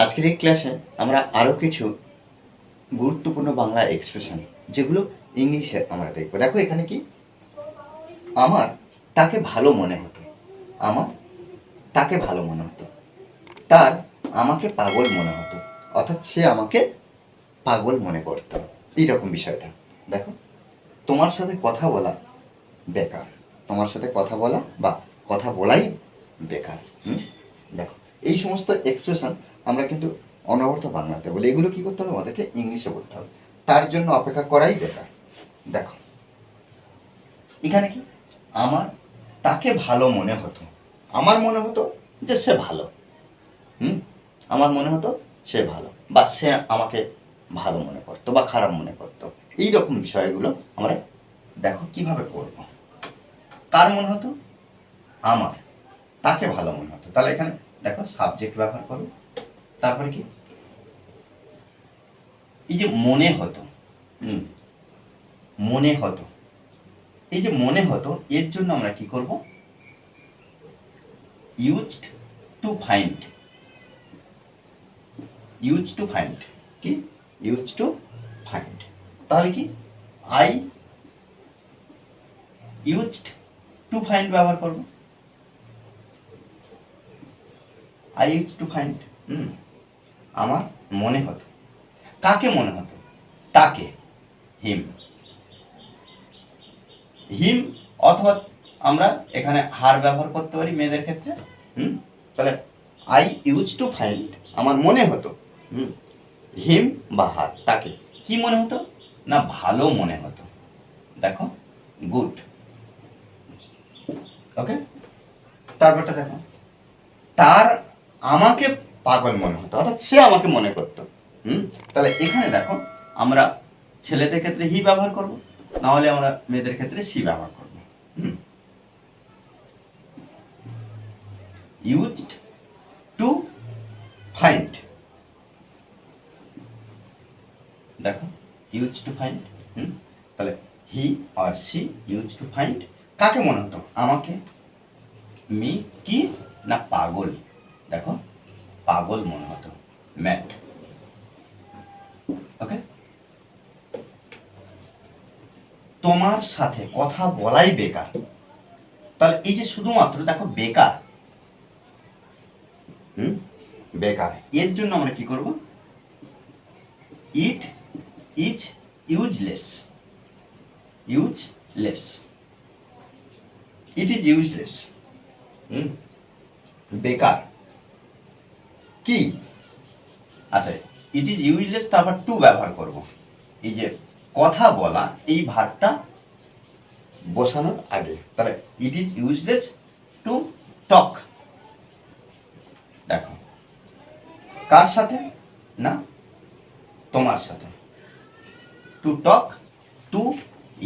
আজকের এই ক্লাসে আমরা আরও কিছু গুরুত্বপূর্ণ বাংলা এক্সপ্রেশন যেগুলো ইংলিশে আমরা দেখব। দেখো এখানে কি? আমার তাকে ভালো মনে হতো। আমার তাকে ভালো মনে হতো। তার আমাকে পাগল মনে হতো। অর্থাৎ সে আমাকে পাগল মনে করতো। এইরকম বিষয়টা। দেখো, তোমার সাথে কথা বলা বেকার। তোমার সাথে কথা বলা বা কথা বলাই বেকার। হুম? দেখো এই সমস্ত এক্সপ্রেশন আমরা কিন্তু অনবরত বাংলাতে বলি। এগুলো কি করতে হবে? আমাদেরকে ইংলিশে বলতে হবে। তার জন্য অপেক্ষা করাই বেকার দেখো, এখানে কি? আমার তাকে ভালো মনে হতো। আমার মনে হতো যে সে ভালো। হুম? আমার মনে হতো সে ভালো। বা সে আমাকে ভালো মনে করতো বা খারাপ মনে করতো। এই রকম বিষয়গুলো আমরা দেখো কীভাবে করব। কার মনে হতো? আমার। তাকে ভালো মনে হতো। তাহলে এখানে দেখো সাবজেক্ট ব্যবহার করো। তারপরে কি? এই যে মনে হতো, হুম, মনে হতো, এই যে মনে হতো, এর জন্য আমরা কি করব? Used to find use to find কি? ইউজ টু ফাইন্ড তাহলে কি? আই ইউজড টু ফাইন্ড ব্যবহার করব। আই ইউজ টু ফাইন্ড আমার মনে হতো। কাকে মনে হতো? তাকে। হিম হিম অথবা আমরা এখানে হার ব্যবহার করতে পারি মেয়েদের ক্ষেত্রে। হুম, তাহলে আই ইউজ টু ফাইন্ড আমার মনে হতো। হুম হিম বা হার তাকে। কি মনে হতো? না, ভালো মনে হতো। দেখো গুড ওকে তারপরটা দেখো। তার আমাকে পাগল মনে হতো, অর্থাৎ সে আমাকে মনে করতো। হুম? তাহলে এখানে দেখো, আমরা ছেলেদের ক্ষেত্রে হি ব্যবহার করব, নাহলে আমরা মেয়েদের ক্ষেত্রে সি ব্যবহার করব। হুম? ইউজড টু ফাইন্ড দেখো ইউজ টু ফাইন্ড হুম? তাহলে হি আর সি ইউজ টু ফাইন্ড কাকে মনে হতো? আমাকে? মি? কি? না, পাগল। দেখো, পাগল মনে হতো। ম্যাট। ওকে? তোমার সাথে কথা বলাই বেকার। তাহলে এই যে শুধুমাত্র দেখো বেকার। হুম? বেকার। এর জন্য আমরা কি করব? It is useless useless it is useless hmm? বেকার। কি? আচ্ছা ইট ইজ ইউজলেস তারপর টু ব্যবহার করব। এই যে কথা বলা, এই ভারটা বসানোর আগে। তাহলে it is useless to talk দেখো, কার সাথে না তোমার সাথে? To talk to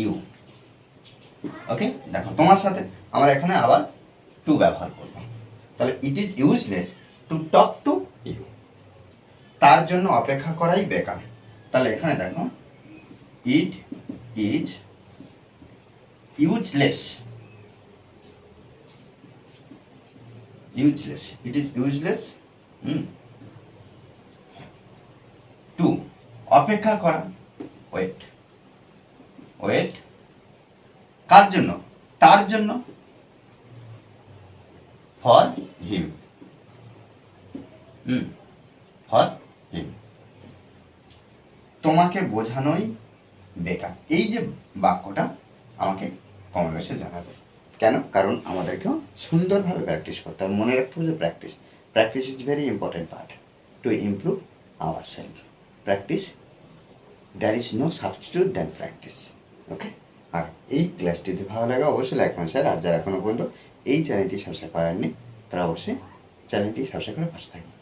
you okay দেখো, তোমার সাথে। আমরা এখানে আবার টু ব্যবহার করব। তাহলে it is useless to talk to you তার জন্য অপেক্ষা করাই বেকার। তাহলে এখানে দেখো, it is useless. Useless, it is useless, hmm. To, অপেক্ষা করা। Wait wait. কার জন্য? তার জন্য। For him. For him. তোমাকে বোঝানোই বেকার। এই যে বাক্যটা আমাকে কমেন্ট বক্সে জানাবে। কেন? কারণ আমাদেরকেও সুন্দরভাবে প্র্যাকটিস করতে হবে। মনে রাখতে হবে যে practice practice is very important part to improve our self practice there is no substitute than practice okay আর এই ক্লাসটি যদি ভালো লাগে, অবশ্যই লাইক করুন স্যার আর যারা এখনও পর্যন্ত এই চ্যানেলটি সাবস্ক্রাইব করেননি, তারা অবশ্যই চ্যানেলটি সাবস্ক্রাইব করে পাশে থাকবে